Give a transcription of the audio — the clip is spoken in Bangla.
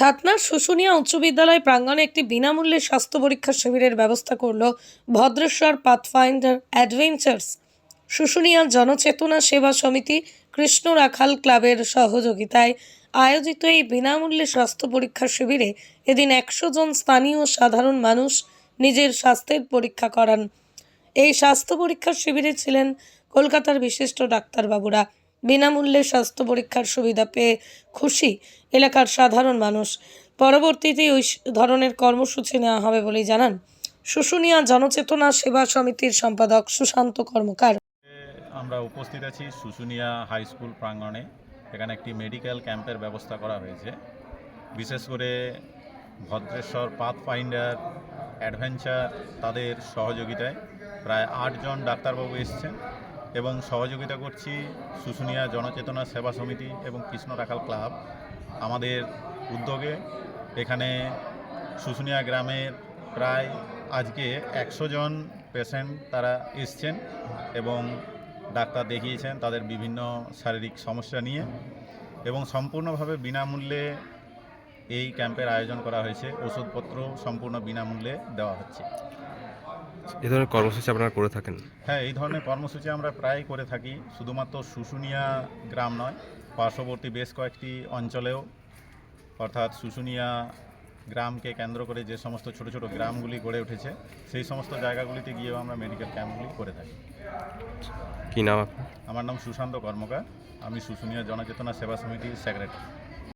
ছাতনার শুশুনিয়া উচ্চ বিদ্যালয় প্রাঙ্গণে একটি বিনামূল্যে স্বাস্থ্য পরীক্ষা শিবিরের ব্যবস্থা করল ভদ্রেশ্বর পাথফাইন্ডার অ্যাডভেঞ্চার্স। শুশুনিয়া জনচেতনা সেবা সমিতি কৃষ্ণ রাখাল ক্লাবের সহযোগিতায় আয়োজিত এই বিনামূল্যে স্বাস্থ্য পরীক্ষা শিবিরে এদিন একশো জন স্থানীয় সাধারণ মানুষ নিজের স্বাস্থ্যের পরীক্ষা করান। এই স্বাস্থ্য পরীক্ষার শিবিরে ছিলেন কলকাতার বিশিষ্ট ডাক্তারবাবুরা। বিনামূল্যে স্বাস্থ্য পরীক্ষার সুবিধা পেয়ে খুশি এলাকার সাধারণ মানুষ। পরবর্তীতে ওই ধরনের কর্মসূচি নেওয়া হবে বলেই জানান। শুশুনিয়া জনচেতনা সেবা সমিতির সম্পাদক সুশান্ত কর্মকার। আমরা উপস্থিত আছি শুশুনিয়া হাই স্কুল প্রাঙ্গণে। এখানে একটি মেডিকেল ক্যাম্পের ব্যবস্থা করা হয়েছে। বিশেষ করে ভদ্রেশ্বর পাথ ফাইন্ডার অ্যাডভেঞ্চার তাদের সহযোগিতায় প্রায় আটজন ডাক্তারবাবু এসেছেন। এবং সহযোগিতা করছি শুশুনিয়া জনচেতনা সেবা সমিতি এবং কৃষ্ণ রাখাল ক্লাব। আমাদের উদ্যোগে এখানে শুশুনিয়া গ্রামের প্রায় আজকে একশো জন পেশেন্ট তারা এসছেন এবং ডাক্তার দেখিয়েছেন তাদের বিভিন্ন শারীরিক সমস্যা নিয়ে এবং সম্পূর্ণভাবে বিনামূল্যে এই ক্যাম্পের আয়োজন করা হয়েছে। ওষুধপত্র সম্পূর্ণ বিনামূল্যে দেওয়া হচ্ছে। এ ধরনের কর্মসূচি আপনারা করে থাকেন? হ্যাঁ এই ধরনের কর্মসূচি আমরা প্রায় করে থাকি। শুধুমাত্র শুশুনিয়া গ্রাম নয় পার্শ্ববর্তী বেশ কয়েকটি অঞ্চলেও। অর্থাৎ শুশুনিয়া গ্রামকে কেন্দ্র করে যে সমস্ত ছোট ছোট গ্রামগুলি গড়ে উঠেছে সেই সমস্ত জায়গাগুলিতে গিয়েও আমরা মেডিকেল ক্যাম্পগুলি করে থাকি। কি নাম আমার নাম সুশান্ত কর্মকার। আমি শুশুনিয়া জনচেতনা সেবা সমিতির সেক্রেটারি